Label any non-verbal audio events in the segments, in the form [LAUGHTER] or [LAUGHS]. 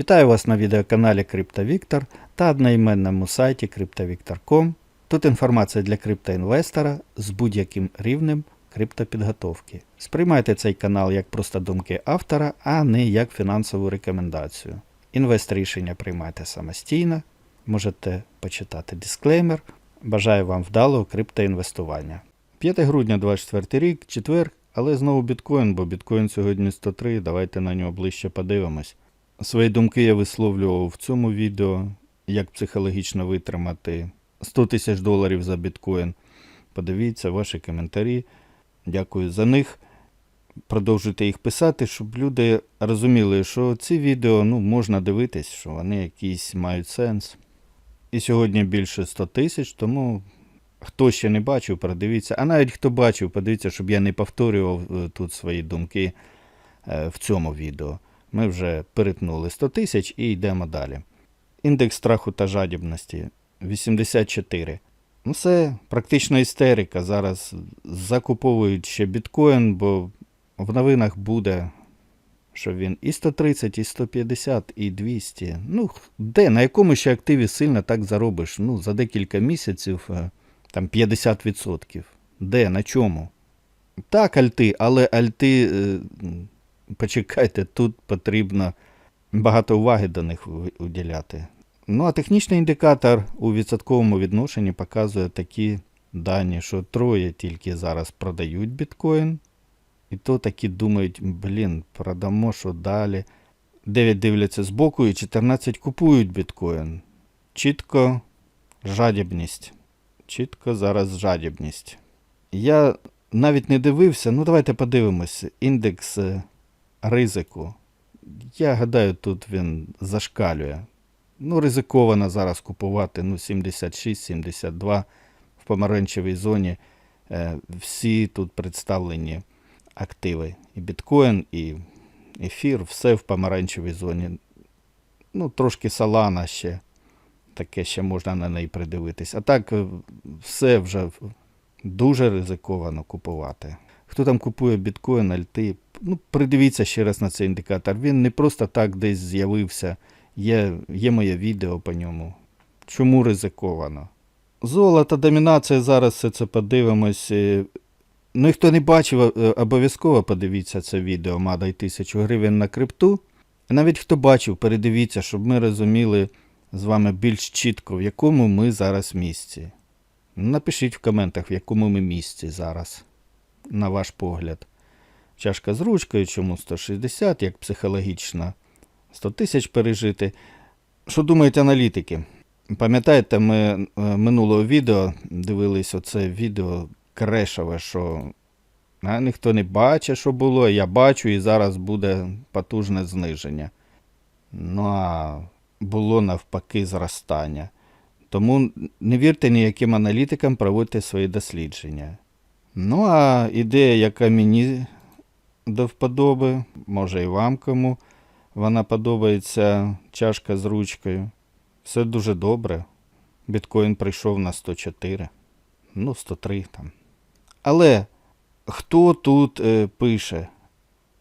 Вітаю вас на відеоканалі CryptoVictor та одноіменному сайті CryptoVictor.com. Тут інформація для криптоінвестора з будь-яким рівнем криптопідготовки. Сприймайте цей канал як просто думки автора, а не як фінансову рекомендацію. Інвест рішення приймайте самостійно, можете почитати дисклеймер. Бажаю вам вдалого криптоінвестування. 5 грудня 24 рік, четвер, але знову біткоін, бо біткоін сьогодні 103, давайте на нього ближче подивимось. Свої думки я висловлював в цьому відео, як психологічно витримати 100 тисяч доларів за біткоін. Подивіться ваші коментарі. Дякую за них. Продовжуйте їх писати, щоб люди розуміли, що ці відео ну, можна дивитись, що вони якісь мають сенс. І сьогодні більше 100 тисяч, тому хто ще не бачив, продивіться. А навіть хто бачив, подивіться, щоб я не повторював е, тут свої думки е, в цьому відео. Ми вже перетнули 100 тисяч і йдемо далі. Індекс страху та жадібності 84. Ну, все, практично істерика. Зараз закуповують ще біткоін, бо в новинах буде, що він і 130, і 150, і 200. Ну, де, на якому ще активі сильно так заробиш? Ну, за декілька місяців е, там 50%. Де, на чому? Так, альти, але альти, е, почекайте, тут потрібно багато уваги до них уділяти. Ну, а технічний індикатор у відсотковому відношенні показує такі дані, що троє тільки зараз продають біткоін, і то такі думають, блін, продамо що далі. 9 дивляться збоку і 14 купують біткоін. Чітко жадібність. Чітко зараз жадібність. Я навіть не дивився, ну давайте подивимось. Індекс е, ризику. Я гадаю, тут він зашкалює. Ну, ризиковано зараз купувати ну, 76-72 в помаранчевій зоні. Е, всі тут представлені активи. І біткоін, і ефір, все в помаранчевій зоні. Ну, трошки салана ще. Таке ще можна на неї придивитись. А так, е, все вже дуже ризиковано купувати. Хто там купує біткоін, альти, ну, придивіться ще раз на цей індикатор. Він не просто так десь з'явився. Є, є моє відео по ньому. Чому ризиковано? Золото, домінація, зараз все це подивимось. Е, Ну, і хто не бачив, е, обов'язково подивіться це відео, мадай тисячу гривень на крипту. Навіть хто бачив, передивіться, щоб ми розуміли з вами більш чітко, в якому ми зараз місці. Напишіть в коментах, в якому ми місці зараз, на ваш погляд. Чашка з ручкою, чому 160, як психологічно 100 тисяч пережити. Що думають аналітики? Пам'ятаєте, ми е, минулого відео дивились оце відео крешове, що а, ніхто не бачить, що було, я бачу, і зараз буде потужне зниження. Ну а було навпаки зростання. Тому не вірте ніяким аналітикам, проводьте свої дослідження. Ну, а ідея, яка мені до вподоби, може і вам кому, вона подобається чашка з ручкою. Все дуже добре. Біткоін прийшов на 104, ну, 103 там. Але хто тут е, пише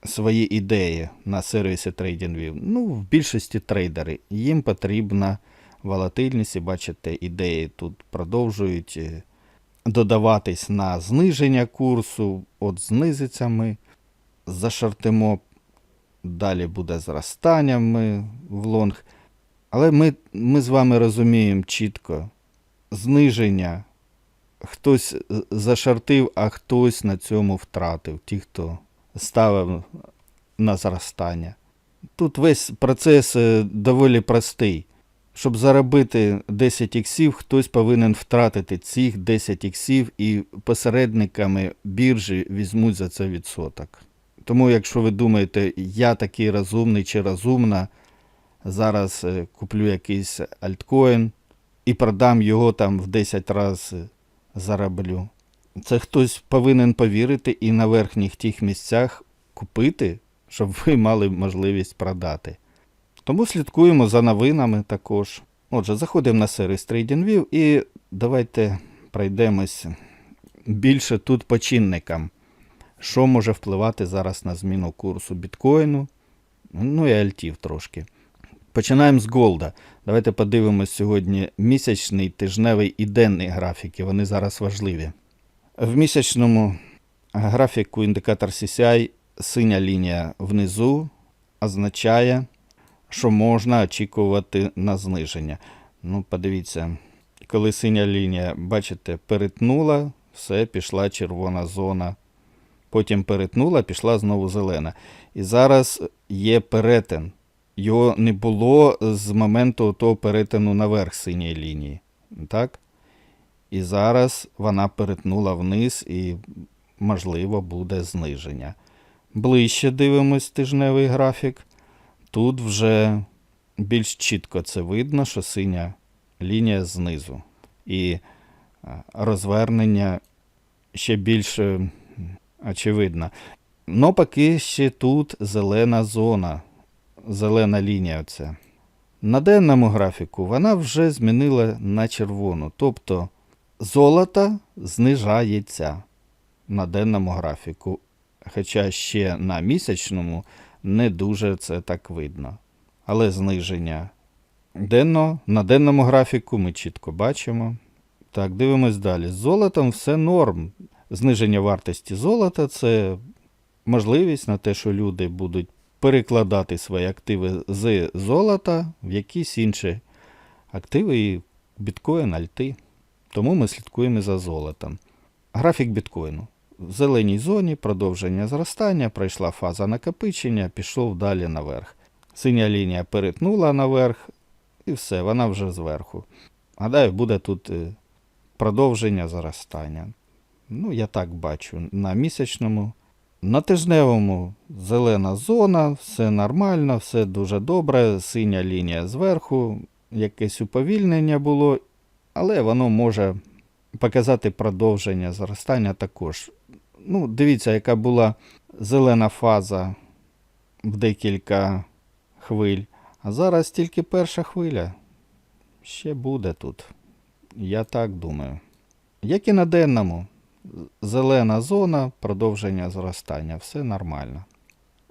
свої ідеї на сервісі TradingView? Ну, в більшості трейдери. Їм потрібна волатильність, і бачите, ідеї тут продовжують е, додаватись на зниження курсу. От знизиться ми, зашортимо, далі буде зростання ми в лонг. Але ми, ми з вами розуміємо чітко, зниження хтось зашартив, а хтось на цьому втратив. Ті, хто ставив на зростання. Тут весь процес е, доволі простий. Щоб заробити 10 іксів, хтось повинен втратити цих 10 іксів і посередниками біржі візьмуть за це відсоток. Тому, якщо ви думаєте, я такий розумний чи розумна, зараз е, куплю якийсь альткоін і продам його там в 10 разів зароблю. Це хтось повинен повірити і на верхніх тих місцях купити, щоб ви мали можливість продати. Тому слідкуємо за новинами також. Отже, заходимо на сервіс TradingView і давайте пройдемось більше тут по чинникам. Що може впливати зараз на зміну курсу біткоїну, ну і альтів трошки. Починаємо з Голда. Давайте подивимось сьогодні місячний, тижневий і денний графіки. Вони зараз важливі. В місячному графіку індикатор CCI синя лінія внизу означає, що можна очікувати на зниження. Ну, подивіться, коли синя лінія, бачите, перетнула, все, пішла червона зона. Потім перетнула, пішла знову зелена. І зараз є перетин. Його не було з моменту того перетину наверх синьої лінії. Так? І зараз вона перетнула вниз і, можливо, буде зниження. Ближче дивимось тижневий графік. Тут вже більш чітко це видно, що синя лінія знизу. І е, розвернення ще більш е, очевидно. Но поки ще тут зелена зона, зелена лінія. Оця. На денному графіку вона вже змінила на червону. Тобто золото знижається на денному графіку. Хоча ще на місячному не дуже це так видно. Але зниження денно, на денному графіку ми чітко бачимо. Так, дивимось далі. З золотом все норм. Зниження вартості золота це можливість на те, що люди будуть перекладати свої активи з золота в якісь інші активи, і біткоін, альти. Тому ми слідкуємо за золотом. Графік біткоїну. В зеленій зоні продовження зростання, пройшла фаза накопичення, пішов далі наверх. Синя лінія перетнула наверх, і все, вона вже зверху. Гадаю, буде тут е, продовження зростання. Ну, я так бачу. На місячному. На тижневому зелена зона, все нормально, все дуже добре. Синя лінія зверху, якесь уповільнення було, але воно може показати продовження зростання також. Ну, дивіться, яка була зелена фаза в декілька хвиль. А зараз тільки перша хвиля. Ще буде тут. Я так думаю. Як і на денному, зелена зона, продовження зростання, все нормально.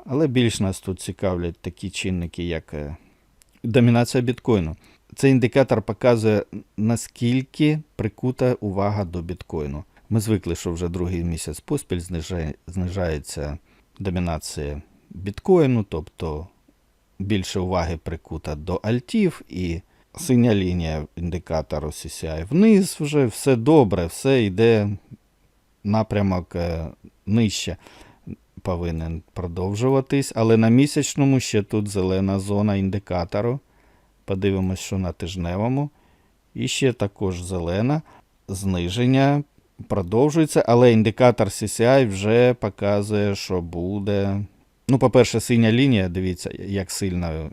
Але більш нас тут цікавлять такі чинники, як е, домінація біткоїну. Цей індикатор показує, наскільки прикута увага до біткоїну. Ми звикли, що вже другий місяць поспіль знижає, знижається домінація біткоїну, тобто більше уваги прикута до альтів і синя лінія індикатору CCI вниз вже все добре, все йде напрямок е, нижче повинен продовжуватись, але на місячному ще тут зелена зона індикатору. Подивимось, що на тижневому. І ще також зелена. Зниження продовжується, але індикатор CCI вже показує, що буде. Ну, по-перше, синя лінія, дивіться, як сильно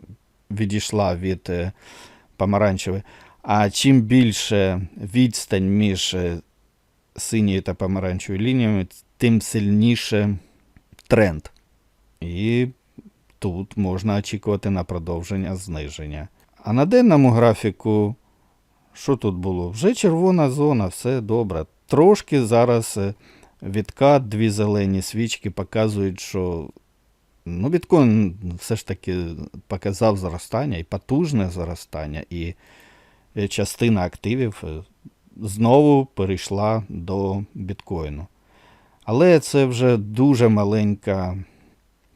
відійшла від е, помаранчевої. А чим більше відстань між е, синьою та помаранчевою лініями, тим сильніше тренд. І тут можна очікувати на продовження зниження. А на денному графіку, що тут було? Вже червона зона, все добре. Трошки зараз е, відкат, дві зелені свічки показують, що ну, біткоін все ж таки показав зростання і потужне зростання, і е, частина активів е, знову перейшла до біткоїну. Але це вже дуже маленька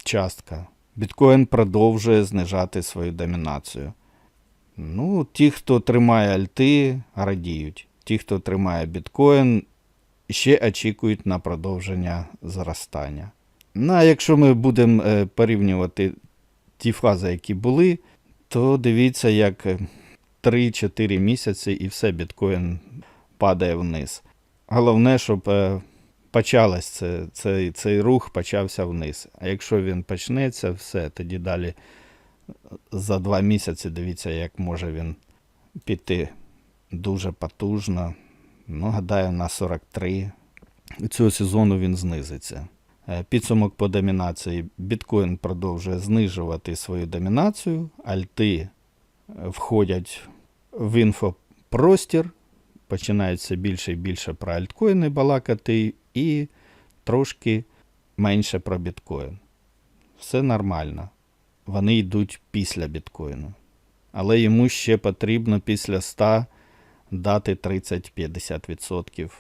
частка. Біткоін продовжує знижати свою домінацію. Ну, ті, хто тримає альти, радіють. Ті, хто тримає біткоін, ще очікують на продовження зростання. Ну, а якщо ми будемо е, порівнювати ті фази, які були, то дивіться, як е, 3-4 місяці і все, біткоін падає вниз. Головне, щоб е, почалось це, цей, цей рух почався вниз. А якщо він почнеться, все, тоді далі за два місяці дивіться, як може він піти дуже потужно. Ну, гадаю, на 43. Цього сезону він знизиться. Е, Підсумок по домінації. Біткоін продовжує знижувати свою домінацію, альти е, входять в інфопростір, починають все більше і більше про альткоїни балакати, і трошки менше про біткоін. Все нормально. Вони йдуть після біткоїну. але йому ще потрібно після 100 дати 30-50%.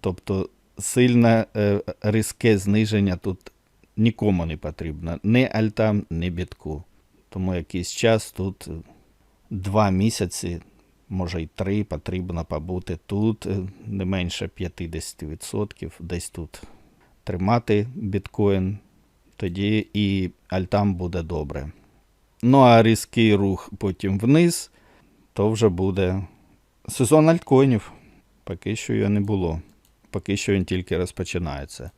Тобто сильне е, різке зниження тут нікому не потрібно. Ні альтам, ні бітку. Тому якийсь час тут е, два місяці, може й три, потрібно побути тут е, не менше 50%, десь тут тримати біткоін, тоді і альтам буде добре. Ну а різкий рух потім вниз, то вже буде сезон альткоїнів. Поки що його не було. Поки що він тільки розпочинається.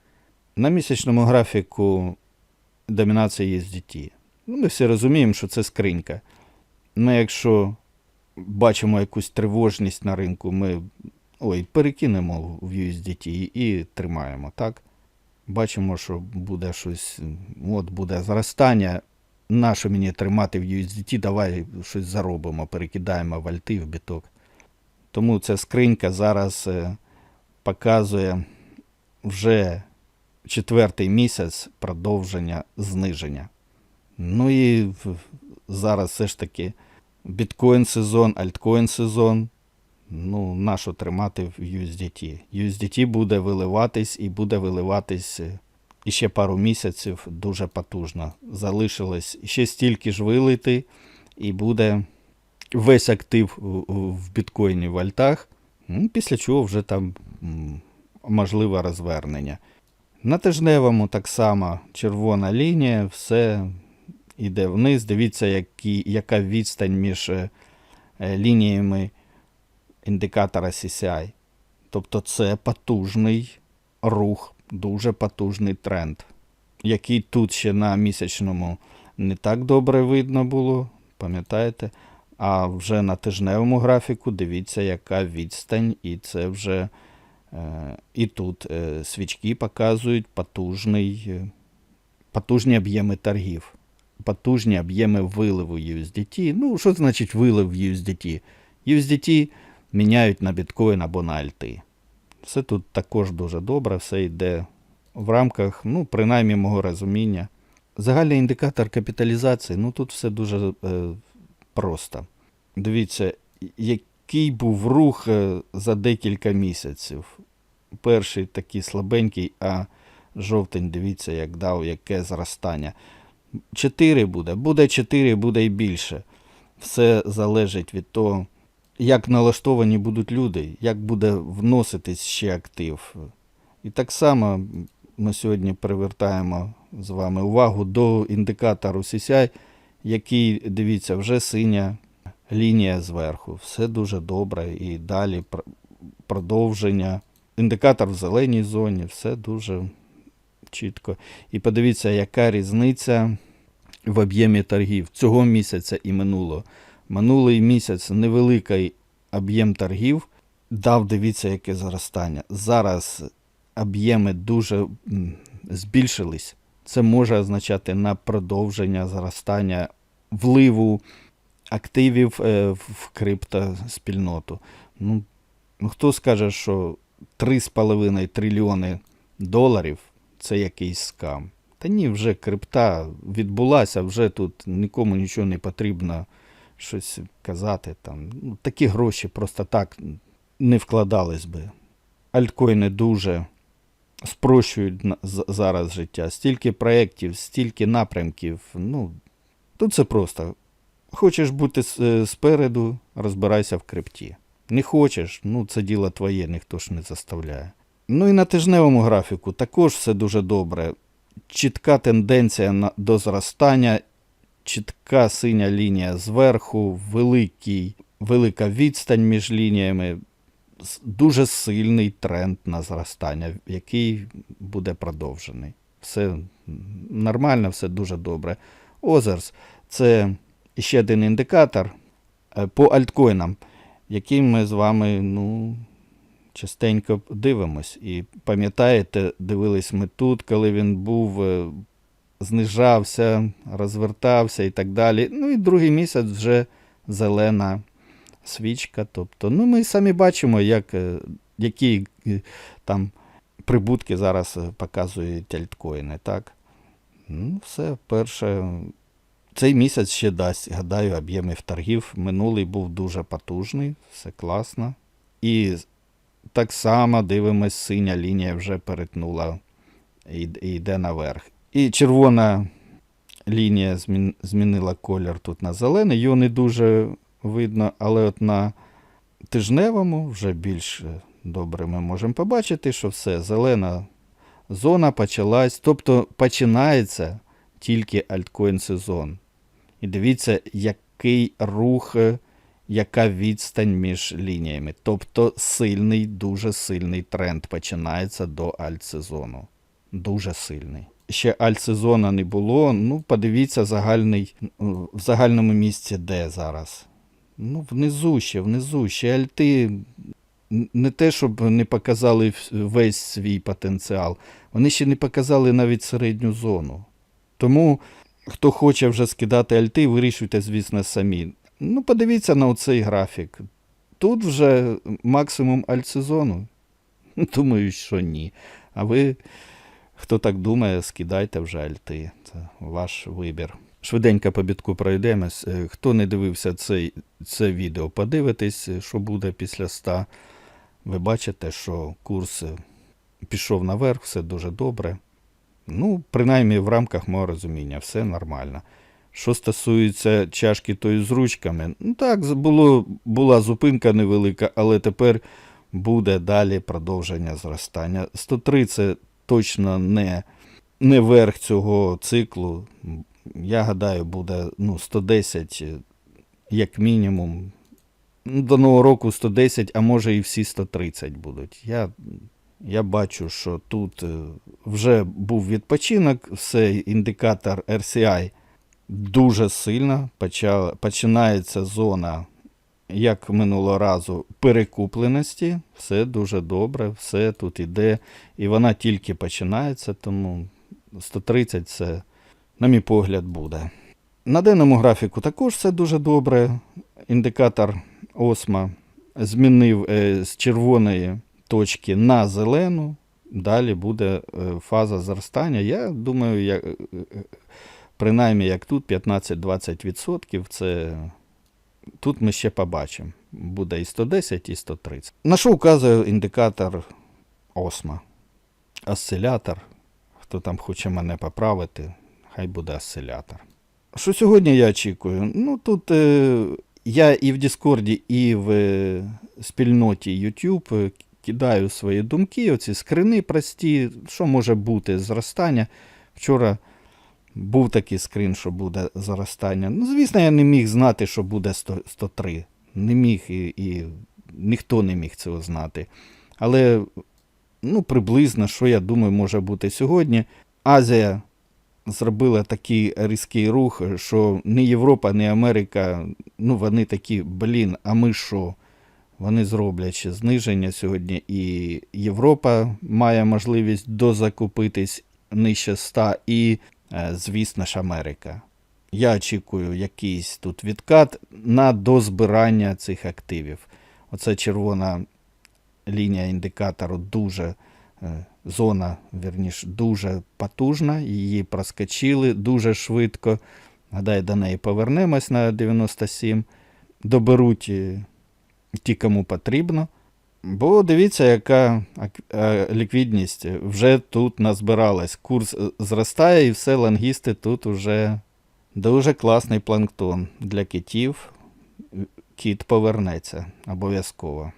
На місячному графіку домінація USDT. Ну, ми всі розуміємо, що це скринька. Ми, якщо бачимо якусь тривожність на ринку, ми ой, перекинемо в USDT і тримаємо, так? Бачимо, що буде щось, от буде зростання. Нащо мені тримати в USDT, давай щось заробимо, перекидаємо в альти, в біток. Тому ця скринька зараз е, показує вже четвертий місяць продовження зниження. Ну і зараз все ж таки біткоін сезон, альткоін сезон. Ну, нащо тримати в USDT? USDT буде виливатись і буде виливатись е, іще пару місяців дуже потужно. Залишилось ще стільки ж вилити, і буде весь актив в біткоїні в альтах. Ну, Після чого вже там можливе розвернення. На тижневому так само червона лінія, все йде вниз. Дивіться, які, яка відстань між е, лініями індикатора CCI. Тобто це потужний рух, дуже потужний тренд, який тут ще на місячному не так добре видно було, пам'ятаєте? А вже на тижневому графіку дивіться, яка відстань, і це вже е, і тут е, свічки показують потужний, е, потужні об'єми торгів, потужні об'єми виливу USDT. Ну, що значить вилив USDT? USDT міняють на біткоін або на альти. Все тут також дуже добре, все йде в рамках, ну, принаймні, мого розуміння. Загальний індикатор капіталізації, ну тут все дуже е, просто. Дивіться, який був рух е, за декілька місяців. Перший такий слабенький, а жовтень, дивіться, як дав, яке зростання. 4 буде, буде 4, буде і більше. Все залежить від того, як налаштовані будуть люди, як буде вноситись ще актив. І так само ми сьогодні привертаємо з вами увагу до індикатору CCI, який, дивіться, вже синя лінія зверху. Все дуже добре. І далі продовження. Індикатор в зеленій зоні, все дуже чітко. І подивіться, яка різниця в об'ємі торгів цього місяця і минулого. Минулий місяць невеликий об'єм торгів дав, дивіться, яке зростання. Зараз об'єми дуже збільшились. Це може означати на продовження зростання вливу активів е, в криптоспільноту. Ну, ну, хто скаже, що 3,5 трильйони доларів це якийсь скам? Та ні, вже крипта відбулася, вже тут нікому нічого не потрібно щось казати. Там. Ну, такі гроші просто так не вкладались би. Альткоїни дуже спрощують зараз життя. Стільки проєктів, стільки напрямків. Ну, тут це просто. Хочеш бути е, спереду, розбирайся в крипті. Не хочеш, ну це діло твоє, ніхто ж не заставляє. Ну і на тижневому графіку також все дуже добре. Чітка тенденція до зростання, чітка синя лінія зверху, великий, велика відстань між лініями, дуже сильний тренд на зростання, який буде продовжений. Все нормально, все дуже добре. Озерс це ще один індикатор е, по альткоїнам, який ми з вами ну, частенько дивимось. І пам'ятаєте, дивились ми тут, коли він був, е, знижався, розвертався і так далі. Ну і другий місяць вже зелена свічка. Тобто, ну ми самі бачимо, як, е, які е, там прибутки зараз е, показують альткоїни. Так? Ну, все, перше. Цей місяць ще дасть, гадаю, об'ємів торгів. Минулий був дуже потужний, все класно. І так само дивимось, синя лінія вже перетнула і і йде наверх. І червона лінія змінила колір тут на зелений. Його не дуже видно, але от на тижневому вже більш добре ми можемо побачити, що все, зелена зона почалась. Тобто починається тільки альткоін сезон. І дивіться, який рух, яка відстань між лініями. Тобто сильний, дуже сильний тренд починається до альтсезону. Дуже сильний. Ще альтсезону не було. Ну, подивіться, загальний, в загальному місці де зараз. Ну, внизу ще, внизу ще альти. Не те, щоб не показали весь свій потенціал, вони ще не показали навіть середню зону. Тому, хто хоче вже скидати альти, вирішуйте, звісно, самі. Ну, подивіться на оцей графік. Тут вже максимум альтсезону. [LAUGHS] Думаю, що ні. А ви, хто так думає, скидайте вже альти. Це ваш вибір. Швиденько по бітку пройдемось. Е, Хто не дивився цей, це відео, подивитесь, е, що буде після 100. Ви бачите, що курс е, пішов наверх, все дуже добре. Ну, принаймні в рамках мого розуміння, все нормально. Що стосується чашки тої з ручками, ну так, було, була зупинка невелика, але тепер буде далі продовження зростання. 103 це точно не, не верх цього циклу. Я гадаю, буде ну, 110 е, як мінімум. До нового року 110, а може і всі 130 будуть. Я, я бачу, що тут е, вже був відпочинок, все індикатор RCI дуже сильно. Почала, починається зона, як минулого разу, перекупленості. Все дуже добре, все тут іде. І вона тільки починається, тому 130 це, на мій погляд, буде. На денному графіку також все дуже добре. Індикатор Осма змінив е, з червоної точки на зелену. Далі буде е, фаза зростання. Я думаю, як, е, принаймні як тут 15-20%. Це тут ми ще побачимо. Буде і 110, і 130. На що вказує індикатор Осма? Осцилятор. Хто там хоче мене поправити, хай буде осцилятор. Що сьогодні я очікую? Ну тут е, я і в Діскорді, і в е, спільноті YouTube кидаю свої думки, оці скрини прості, що може бути зростання. Вчора був такий скрин, що буде зростання. Ну, звісно, я не міг знати, що буде 100, 103. Не міг і, і ніхто не міг цього знати. Але ну, приблизно, що я думаю, може бути сьогодні. Азія зробила такий різкий рух, що ні Європа, ні Америка, ну вони такі, блін, а ми що? Вони зроблять ще зниження сьогодні, і Європа має можливість дозакупитись нижче 100, і, звісно ж, Америка. Я очікую якийсь тут відкат на дозбирання цих активів. Оце червона лінія індикатору дуже е, зона, вірніш, дуже потужна. Її проскочили дуже швидко. Гадаю, до неї повернемось на 97. Доберуть е, ті, кому потрібно. Бо дивіться, яка ліквідність вже тут назбиралась. Курс е, зростає, і все, лангісти тут уже дуже класний планктон для китів. Кіт повернеться обов'язково.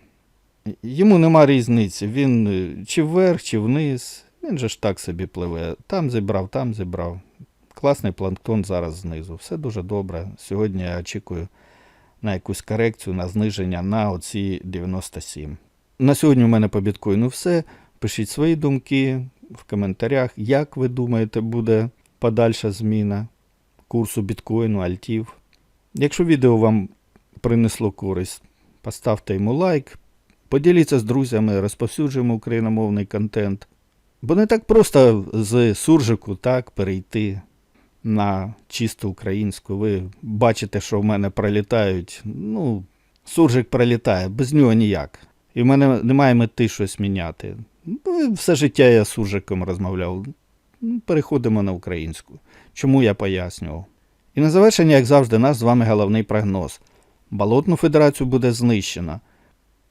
Йому нема різниці. Він е, чи вверх, чи вниз. Він же ж так собі пливе. Там зібрав, там зібрав. Класний планктон зараз знизу. Все дуже добре. Сьогодні я очікую на якусь корекцію, на зниження на оці 97. На сьогодні у мене по біткоїну все. Пишіть свої думки в коментарях, як ви думаєте, буде подальша зміна курсу біткоїну, альтів. Якщо відео вам принесло користь, поставте йому лайк, поділіться з друзями, розповсюджуємо україномовний контент. Бо не так просто з суржику так перейти на чисто українську. Ви бачите, що в мене пролітають. Ну, суржик пролітає, без нього ніяк. І в мене немає мети щось міняти. Ну, все життя я з суржиком розмовляв. Ну, переходимо на українську. Чому я пояснював? І на завершення, як завжди, наш з вами головний прогноз. Болотну федерацію буде знищено.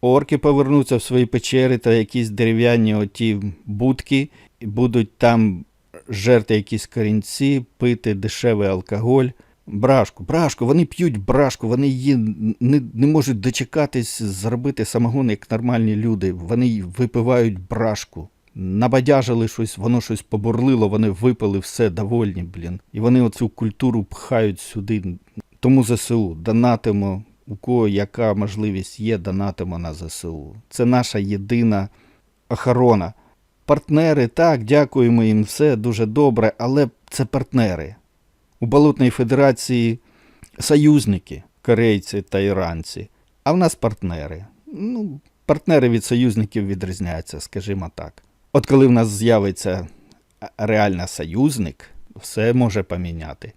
Орки повернуться в свої печери та якісь дерев'яні оті будки, і будуть там жерти якісь корінці, пити дешевий алкоголь. Брашку, брашку, вони п'ють брашку, вони її не, не можуть дочекатись зробити самогон, як нормальні люди. Вони випивають брашку. Набадяжили щось, воно щось побурлило, вони випили все довольні, блін. І вони оцю культуру пхають сюди. Тому ЗСУ донатимо, у кого яка можливість є, донатимо на ЗСУ. Це наша єдина охорона. Партнери, так, дякуємо їм, все дуже добре, але це партнери. У Болотної Федерації союзники, корейці та іранці, а в нас партнери. Ну, партнери від союзників відрізняються, скажімо так. От коли в нас з'явиться реально союзник, все може поміняти.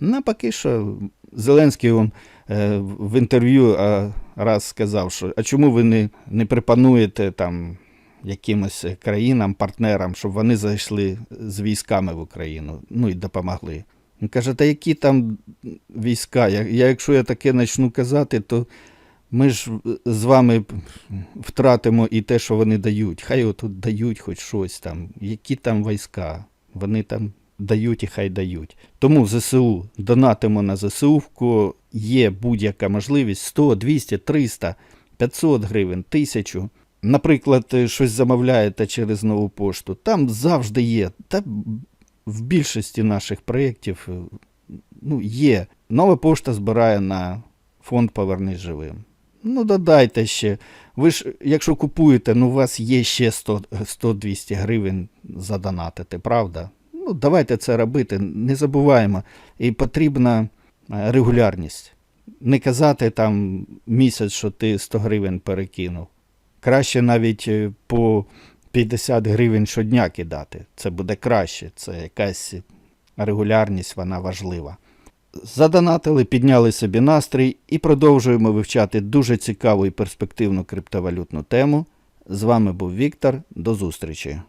Напаки, що Зеленський он, е, в інтерв'ю е, раз сказав, що а чому ви не, не припануєте там якимось країнам, партнерам, щоб вони зайшли з військами в Україну, ну і допомогли. Він каже, та які там війська? Я, я якщо я таке почну казати, то ми ж з вами втратимо і те, що вони дають. Хай отут дають хоч щось там. Які там війська? Вони там дають і хай дають. Тому ЗСУ донатимо на ЗСУ, є будь-яка можливість 100, 200, 300, 500 гривень, 1000. Наприклад, щось замовляєте через нову пошту. Там завжди є. Та в більшості наших проєктів е, ну, є. Нова пошта збирає на фонд Повернись живим. Ну, додайте ще. Ви ж, якщо купуєте, ну у вас є ще 100 100-200 гривень задонатити, правда? Ну, давайте це робити, не забуваємо. І потрібна е, регулярність. Не казати там місяць, що ти 100 гривень перекинув. Краще навіть е, по 50 гривень щодня кидати. Це буде краще. Це якась регулярність, вона важлива. Задонатили, підняли собі настрій і продовжуємо вивчати дуже цікаву і перспективну криптовалютну тему. З вами був Віктор. До зустрічі!